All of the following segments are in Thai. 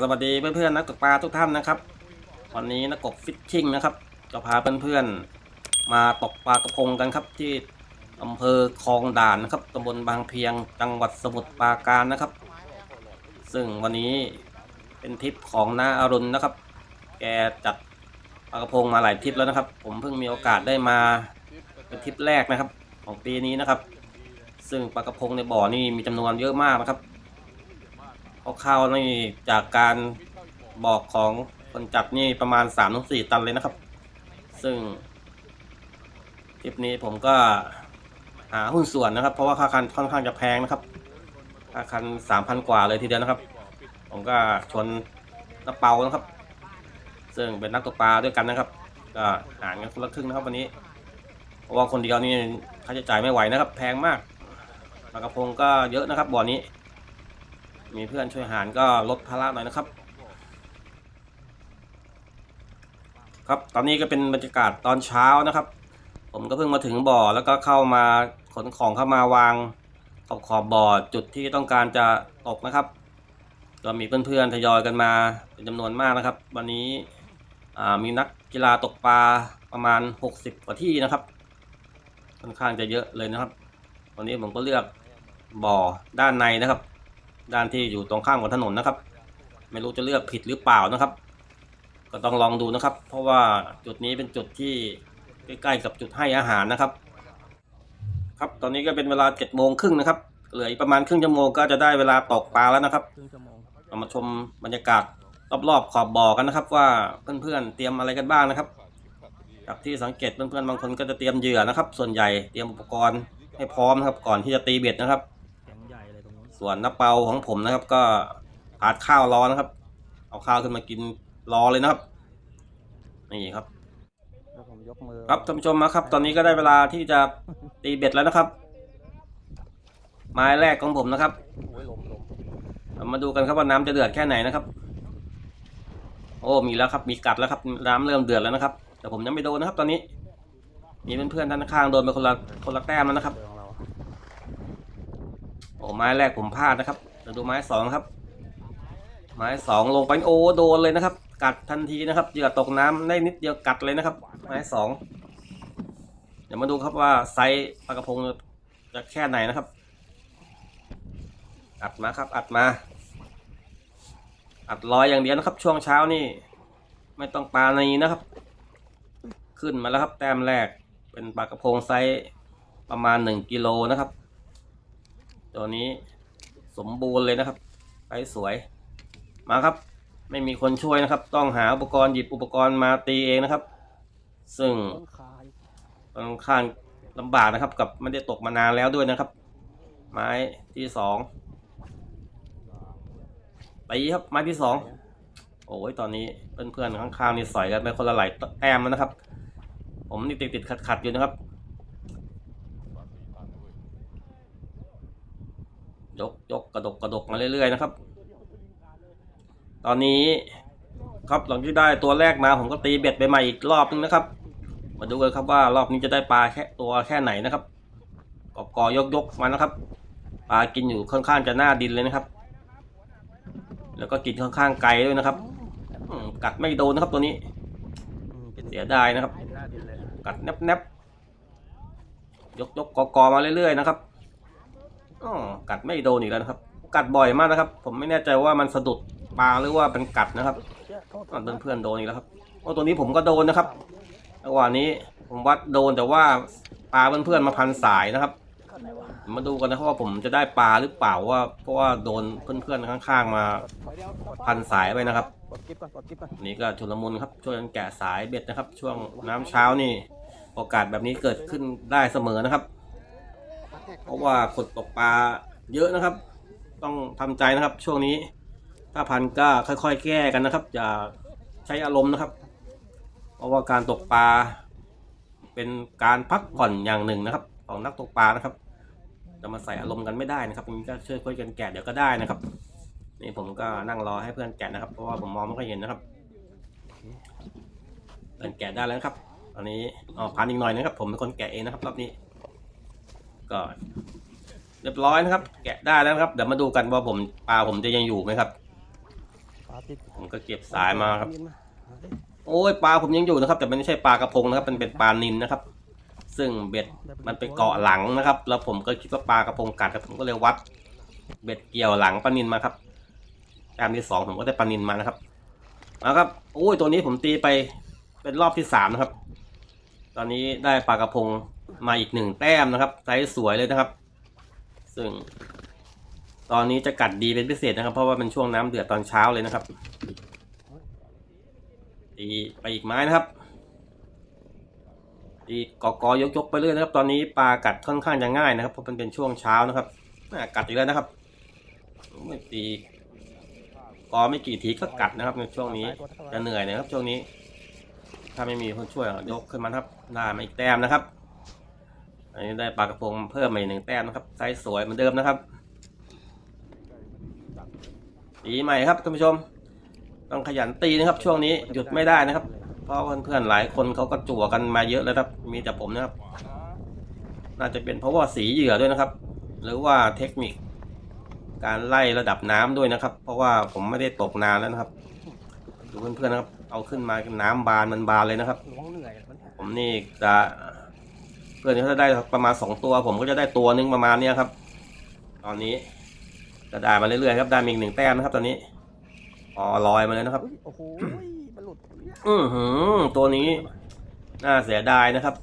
สวัสดีเพื่อนๆนักตกปลาทุกท่านนะครับ วันนี้นักกบฟิชชิ่งนะครับจะพาเพื่อนๆมาตกปลากระพงกันครับที่อำเภอคลองด่านนะครับตำบลบางเพียงจังหวัดสมุทรปราการนะครับ ซึ่งวันนี้เป็นทริปของน้าอรุณนะครับ แกจัดปลากระพงมาหลายทริปแล้วนะครับ ผมเพิ่งมีโอกาสได้มาเป็นทริปแรกนะครับ ของปีนี้นะครับ ซึ่งปลากระพงในบ่อนี่มีจำนวนเยอะมากนะครับ คร่าวๆนี่จากการบอกของคนจับนี่ประมาณ3ามถึงสตันเลยนะครับ ซึ่งทริปนี้ผมก็หาหุ้นส่วนนะครับ เพราะว่าค่าคันค่อนข้างจะแพงนะครับ ค่าคันสามพันกว่าเลยทีเดียวนะครับ ผมก็ชวนน้าเปานะครับ ซึ่งเป็นนักตกปลาด้วยกันนะครับก็หารกันคนละครึ่งนะครับวันนี้ เพราะว่าคนเดียวนี่ค่าใช้จ่ายไม่ไหวนะครับ แพงมากปลากระพงก็เยอะนะครับบ่อนี้ มีเพื่อนช่วยหารก็ลดภาระหน่อยนะครับ ครับตอนนี้ก็เป็นบรรยากาศตอนเช้านะครับ ผมก็เพิ่งมาถึงบ่อแล้วก็เข้ามาขนของเข้ามาวางขอบขอบบ่อจุดที่ต้องการจะตกนะครับ ก็มีเพื่อนๆทยอยกันมาเป็นจำนวนมากนะครับ วันนี้มีนักกีฬาตกปลาประมาณ 60กว่าที่นะครับค่อนข้างจะเยอะเลยนะครับ วันนี้ผมก็เลือกบ่อด้านในนะครับ ด้านที่อยู่ตรงข้ามกับถนนนะครับ ไม่รู้จะเลือกผิดหรือเปล่านะครับ ก็ต้องลองดูนะครับ เพราะว่าจุดนี้เป็นจุดที่ใกล้ๆกับจุดให้อาหารนะครับ ครับตอนนี้ก็เป็นเวลาเจ็ดโมงครึ่งนะครับ เหลืออีกประมาณครึ่งชั่วโมงก็จะได้เวลาตกปลาแล้วนะครับเรามาชมบรรยากาศรอบๆขอบบ่อกันนะครับ ว่าเพื่อนๆเตรียมอะไรกันบ้างนะครับจากที่สังเกตเพื่อนๆบางคนก็จะเตรียมเหยื่อนะครับ ส่วนใหญ่เตรียมอุปกรณ์ให้พร้อมนะครับ ก่อนที่จะตีเบ็ดนะครับ ส่วนน้าเปาของผมนะครับ ก็ผัดข้าวรอนะครับ เอาข้าวขึ้นมากินรอเลยนะครับ นี่ครับแล้วผมยกมือครับท่านผู้ชมมาครับ ตอนนี้ก็ได้เวลาที่จะตีเบ็ดแล้วนะครับ ไม้แรกของผมนะครับโอ้ยลมลมเรามาดูกันครับว่าน้ำจะเดือดแค่ไหนนะครับ โอ้มีแล้วครับ มีกัดแล้วครับ น้ำเริ่มเดือดแล้วนะครับ แต่ผมยังไม่โดนนะครับ ตอนนี้ มีเพื่อนๆด้านข้างโดนไปคนละคนละแต้มแล้วนะครับเรือของเรา โอ้ไม้แรกผมพลาดนะครับเดี๋ยวดูไม้สองครับ ไม้สองลงไปโอ้โดนเลยนะครับ กัดทันทีนะครับเหยื่อตกน้ำได้นิดเดียวกัดเลยนะครับ ไม้สองเดี๋ยวมาดูครับว่าไซส์ปลากระพงจะแค่ไหนนะครับ อัดมาครับ อัดมา อัดลอยอย่างเดียวนะครับ ช่วงเช้านี่ ไม่ต้องปลาในนะครับ ขึ้นมาแล้วครับแต้มแรกเป็นปลากระพงไซส์ประมาณหนึ่งกิโลนะครับ ตัวนี้สมบูรณ์เลยนะครับไปสวย มาครับ ไม่มีคนช่วยนะครับ ต้องหาอุปกรณ์หยิบอุปกรณ์มาตีเองนะครับ ซึ่งค่อนข้างลำบากนะครับ กับไม่ได้ตกมานานแล้วด้วยนะครับ ไม้ที่สองตีครับไม้ที่สองโอ้ยตอนนี้เพื่อนๆข้างๆนี่สอยกันไปคนละหลายแต้มแล้วนะครับ ผมนี่ติดติดขัดขัดๆอยู่นะครับ ยกยกกระดกกระดกมาเรื่อยๆนะครับ ตอนนี้ครับหลังที่ได้ตัวแรกมาผมก็ตีเบ็ดไปใหม่อีกรอบนึงนะครับ มาดูกันครับว่ารอบนี้จะได้ปลาแค่ตัวแค่ไหนนะครับกอบกอยกยกมานะครับ ปลากินอยู่ค่อนข้างจะหน้าดินเลยนะครับ แล้วก็กินค่อนข้างไกลด้วยนะครับกัดไม่โดนนะครับตัวนี้เป็นเสียดายนะครับ กัดแนบแนบยกยกกอกอมาเรื่อยๆนะครับ อ๋อกัดไม่โดนอีกแล้วนะครับ กัดบ่อยมากนะครับ ผมไม่แน่ใจว่ามันสะดุดปลาหรือว่าเป็นกัดนะครับโทษอ่าเพื่อนๆโดนอีกแล้วครับโอ้ตัวนี้ผมก็โดนนะครับจังหวะนี้ผมวัดโดนแต่ว่าปลาเพื่อนๆมาพันสายนะครับ มาดูกันนะครับว่าผมจะได้ปลาหรือเปล่าว่า เพราะว่าโดนเพื่อนๆข้างๆมาพันสายไปนะครับนี่ก็ชุลมุนครับช่วยกันแกะสายเบ็ดนะครับ ช่วงน้ำเช้านี่ โอกาสแบบนี้เกิดขึ้นได้เสมอนะครับ เพราะว่าคนตกปลาเยอะนะครับ ต้องทำใจนะครับ ช่วงนี้ ถ้าพันก็ค่อยๆ แก้กันนะครับ อย่าใช้อารมณ์นะครับ เพราะว่าการตกปลา เป็นการพักผ่อนอย่างหนึ่งนะครับ ของนักตกปลานะครับจะมาใส่อารมณ์กันไม่ได้นะครับอย่างนี้ก็ช่วยคุยกันแกะเดี๋ยวก็ได้นะครับนี่ผมก็นั่งรอให้เพื่อนแกะนะครับ เพราะว่าผมมองไม่ค่อยเห็นนะครับเพื่อนแกะได้แล้วนะครับตอนนี้อ๋อพันอีกหน่อยนะครับ ผมเป็นคนแกะเองนะครับรอบนี้ ก็เรียบร้อยนะครับ แกะได้แล้วครับ เดี๋ยวมาดูกันว่าผมปลาผมจะยังอยู่ไหมครับ ปลาติดผมก็เก็บสายมาครับ โอ้ยปลาผมยังอยู่นะครับ แต่มันไม่ใช่ปลากระพงนะครับ มันเป็นปลานินนะครับ ซึ่งเบ็ดมันไปเกาะหลังนะครับ แล้วผมก็คิดว่าปลากระพงกัดครับผมก็เลยวัด เบ็ดเกี่ยวหลังปลานินมาครับต้มที่สองผมก็ได้ปลานินมานะครับเอาครับโอ้ยตัวนี้ผมตีไปเป็นรอบที่สามนะครับ ตอนนี้ได้ปลากระพง มาอีกหนึ่งแต้มนะครับไซส์สวยเลยนะครับ ซึ่ง ตอนนี้จะกัดดีเป็นพิเศษนะครับ เพราะว่าเป็นช่วงน้ำเดือดตอนเช้าเลยนะครับตีไปอีกไม้นะครับตีกอกอยกยกๆไปเรื่อยนะครับ ตอนนี้ปลากัดค่อนข้างจะง่ายนะครับเพราะมันเป็นช่วงเช้านะครับกัดอีกแล้วนะครับไม่ตีกอไม่กี่ทีก็กัดนะครับในช่วงนี้จะเหนื่อยนะครับ ช่วงนี้ ถ้าไม่มีคนช่วยยกขึ้นมาครับได้มาอีกแต้มนะครับ อันนี้ได้ปลากระพงเพิ่มมาอีกหนึ่งแต้มนะครับไซส์สวยเหมือนเดิมนะครับตีใหม่ครับท่านผู้ชม ต้องขยันตีนะครับ ช่วงนี้หยุดไม่ได้นะครับ เพราะเพื่อนๆหลายคนเขาก็จั่วกันมาเยอะแล้วครับ มีแต่ผมนะครับ น่าจะเป็นเพราะว่าสีเหยื่อด้วยนะครับ หรือว่าเทคนิค การไล่ระดับน้ำด้วยนะครับ เพราะว่าผมไม่ได้ตกนานแล้วนะครับดูเพื่อนๆนะครับ เอาขึ้นมาน้ำบานมันบานเลยนะครับผมนี่จะ เพื่อนเขาจะได้ประมาณสองตัว ผมก็จะได้ตัวหนึงประมาณเนี้ยครับ ตอนนี้จะได้มาเรื่อยๆครับได้มีอีกหนึ่งแต้มนะครับ ตอนนี้อ๋อลอยมาเลยนะครับอุ๊ยโอ้โหมันหลุดอือหือตัวนี้ น่าเสียดายนะครับ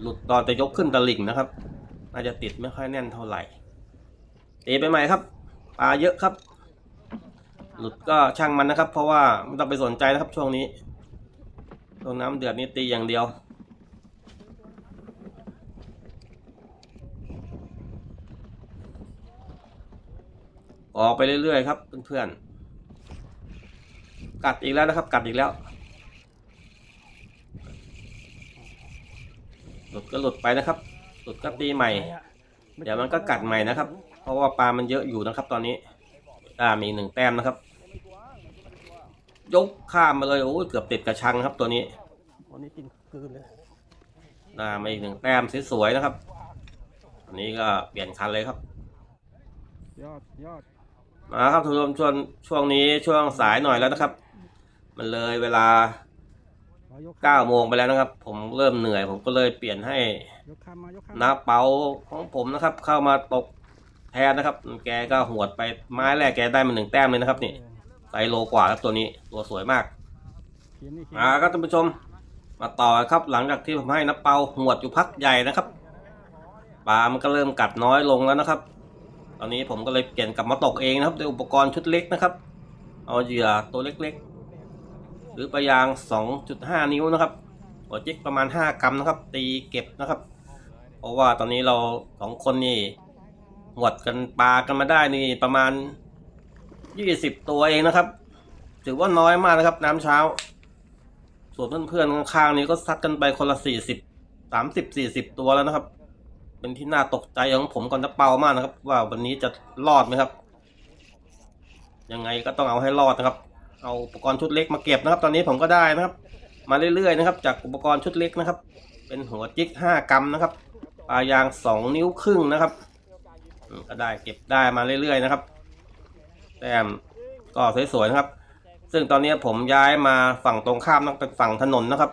หลุดตอนจะยกขึ้นตะลิ่งนะครับน่าจะติดไม่ค่อยแน่นเท่าไหร่ตีไปใหม่ครับปลาเยอะครับ หลุดก็ช่างมันนะครับ เพราะว่าไม่ต้องไปสนใจนะครับ ช่วงนี้ช่วงน้ำเดือดนี่ตีอย่างเดียว ออกไปเรื่อยๆครับเพื่อนๆ กัดอีกแล้วนะครับ กัดอีกแล้ว หลุดก็หลุดไปนะครับ หลุดก็ตีใหม่ เดี๋ยวมันก็กัดใหม่นะครับ เพราะว่าปลามันเยอะอยู่นะครับ ตอนนี้อ่ามีหนึ่งแต้มนะครับ ยกข้ามมาเลยโอ้ยเกือบติดกระชังครับตัวนี้วันนี้กินคืนเลยอ่ามาอีกหนึ่งแต้มสวยๆนะครับ อันนี้ก็เปลี่ยนคันเลยครับ ยอดยอด มาครับทุกท่านช่วงช่วงนี้ช่วงสายหน่อยแล้วนะครับ มันเลยเวลาขอยก9โมงไปแล้วนะครับ ผมเริ่มเหนื่อย ผมก็เลยเปลี่ยนให้น้าเปาของผมนะครับ เข้ามาตกแทนนะครับ แกก็หวดไปไม้แรกแกได้มาหนึ่งแต้มเลยนะครับ นี่ไซโลกว่าครับตัวนี้ตัวสวยมากเขียนนี่เขียนอ่าครับท่านผู้ชม มาต่อครับหลังจากที่ผมให้น้าเปาหวดอยู่พักใหญ่นะครับปลามันก็เริ่มกัดน้อยลงแล้วนะครับ อนนี้ผมก็เลยเปลี่ยนกลับมาตกเองนะครับด้วยอุปกรณ์ชุดเล็กนะครับ เอาเหยื่อตัวเล็กๆ หรือปลายาง 2.5 นิ้วนะครับหัวจิกประมาณ 5 กรัมนะครับ ตีเก็บนะครับ เพราะว่าตอนนี้เราสองคนนี่หวดกันปลากันมาได้นี่ประมาณ 20 ตัวเองนะครับ ถือว่าน้อยมากนะครับ น้ำเช้า ส่วนเพื่อนๆข้างๆนี้ก็ซัดกันไปคนละ 40 30 40 ตัวแล้วนะครับ เป็นที่น่าตกใจของผมก่อนจะเปามากนะครับ ว่าวันนี้จะรอดไหมครับ ยังไงก็ต้องเอาให้รอดนะครับ เอาอุปกรณ์ชุดเล็กมาเก็บนะครับ ตอนนี้ผมก็ได้นะครับ มาเรื่อยๆนะครับ จากอุปกรณ์ชุดเล็กนะครับ เป็นหัวจิกห้ากรัมนะครับปลายางสองนิ้วครึ่งนะครับก็ได้เก็บได้มาเรื่อยๆนะครับแต้มก็สวยๆนะครับ ซึ่งตอนนี้ผมย้ายมาฝั่งตรงข้ามนะเป็นฝั่งถนนนะครับ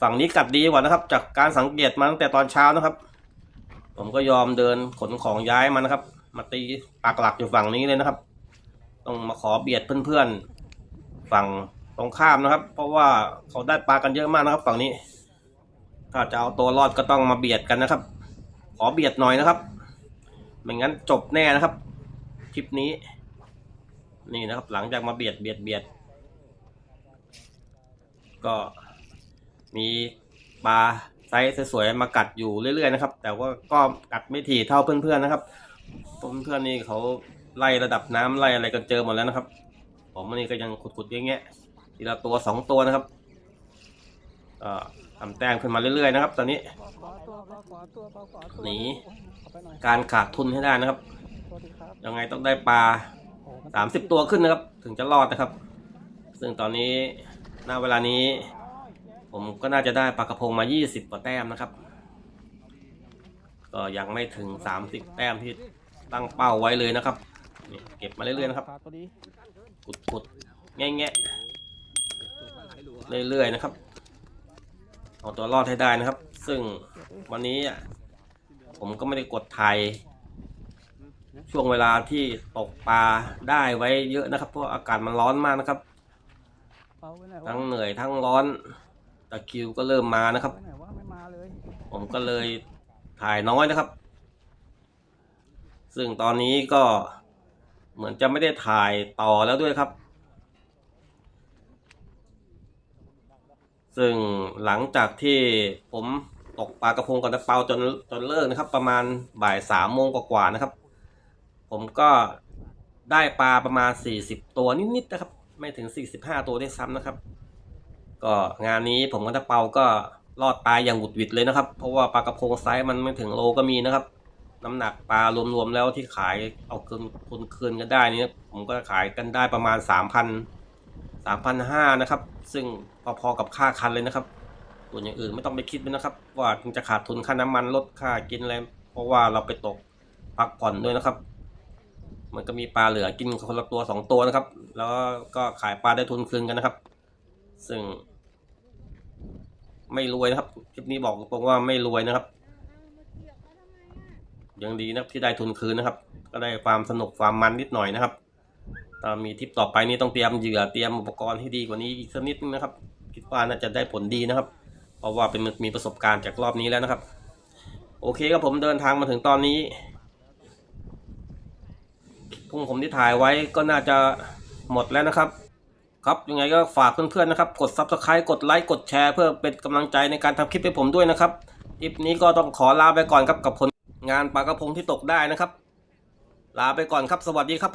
ฝั่งนี้กัดดีกว่านะครับ จากการสังเกตมาตั้งแต่ตอนเช้านะครับ ผมก็ยอมเดินขนของย้ายมานะครับ มาตีปากหลักอยู่ฝั่งนี้เลยนะครับ ต้องมาขอเบียดเพื่อนๆ ฝั่งตรงข้ามนะครับ เพราะว่าเขาได้ปลากันเยอะมากนะครับ ฝั่งนี้ ถ้าจะเอาตัวรอดก็ต้องมาเบียดกันนะครับ ขอเบียดหน่อยนะครับ ไม่งั้นจบแน่นะครับ คลิปนี้ นี่นะครับ หลังจากมาเบียดเบียดเบียด ก็มีปลา ไซส์สวยๆมากัดอยู่เรื่อยๆนะครับ แต่ว่าก็กัดไม่ถี่เท่าเพื่อนๆนะครับเพื่อนๆนี่เขาไล่ระดับน้ำไล่อะไรกันเจอหมดแล้วนะครับ ผมอันนี้ก็ยังขุดๆอย่างเงี้ยทีละตัวสองตัวนะครับก็ทำแต้มขึ้นมาเรื่อยๆนะครับ ตอนนี้หนีการขาดทุนให้ได้นะครับ ยังไงต้องได้ปลาสามสิบตัวขึ้นนะครับ ถึงจะรอดนะครับ ซึ่งตอนนี้ ณ เวลานี้ ผมก็น่าจะได้ปลากระพงมา 20กว่าแต้มนะครับ ก็ยังไม่ถึง 30 แต้มที่ตั้งเป้าไว้เลยนะครับ เก็บมาเรื่อยๆนะครับปลาตัวนี้ขุดขุดแง่แงะเรื่อยๆนะครับ เอาตัวรอดให้ได้นะครับ ซึ่งวันนี้ผมก็ไม่ได้กดถ่ายช่วงเวลาที่ตกปลาได้ไว้เยอะนะครับ เพราะอากาศมันร้อนมากนะครับ ทั้งเหนื่อยทั้งร้อน ตะคริวก็เริ่มมานะครับไปไหนวะไม่มาเลยผมก็เลยถ่ายน้อยนะครับ ซึ่งตอนนี้ก็เหมือนจะไม่ได้ถ่ายต่อแล้วด้วยครับ ซึ่งหลังจากที่ผมตกปลากระพงกับตะเปาจนจนเลิกนะครับ ประมาณบ่ายสามโมงกว่าๆนะครับ ผมก็ได้ปลาประมาณสี่สิบตัวนิดๆนะครับ ไม่ถึงสี่สิบห้าตัวได้วยซ้ำนะครับ ก็งานนี้ผมกับตะเปาก็รอดตายอย่างหวุดหวิดเลยนะครับ เพราะว่าปลากระพงไซส์มันไม่ถึงโลก็มีนะครับ น้ำหนักปลารวมๆแล้วที่ขายเอาคืนทุนคืนกันได้นี่ผมก็ขายกันได้ประมาณสามพันสามพันห้านะครับ ซึ่งพอๆกับค่าคันเลยนะครับส่วนอย่างอื่นไม่ต้องไปคิดเลยนะครับ ว่าจะขาดทุนค่าน้ำมันลดค่ากินอะไรเพราะว่าเราไปตกพักผ่อนด้วยนะครับ มันก็มีปลาเหลือกินคนละตัวสองตัวนะครับ แล้วก็ขายปลาได้ทุนคืนกันนะครับ ซึ่ง ไม่รวยนะครับคลิปนี้บอกตรงว่าไม่รวยนะครับ ยังดีนะที่ได้ทุนคืนนะครับ ก็ได้ความสนุกความมันนิดหน่อยนะครับถ้ามีทริปต่อไปนี้ต้องเตรียมเหยื่อเตรียมอุปกรณ์ที่ดีกว่านี้อีกสักนิดนึงนะครับ คิดว่าน่าจะได้ผลดีนะครับ เพราะว่าเป็นมีประสบการณ์จากรอบนี้แล้วนะครับ โอเคครับผมเดินทางมาถึงตอนนี้พุ่งผมที่ถ่ายไว้ก็น่าจะหมดแล้วนะครับ ครับยังไงก็ฝากเพื่อนๆนะครับ กด subscribe กดไลค์กดแชร์เพื่อเป็นกำลังใจในการทำคลิปให้ผมด้วยนะครับคลิปนี้ก็ต้องขอลาไปก่อนครับกับผลงานปลากระพงที่ตกได้นะครับ ลาไปก่อนครับสวัสดีครับ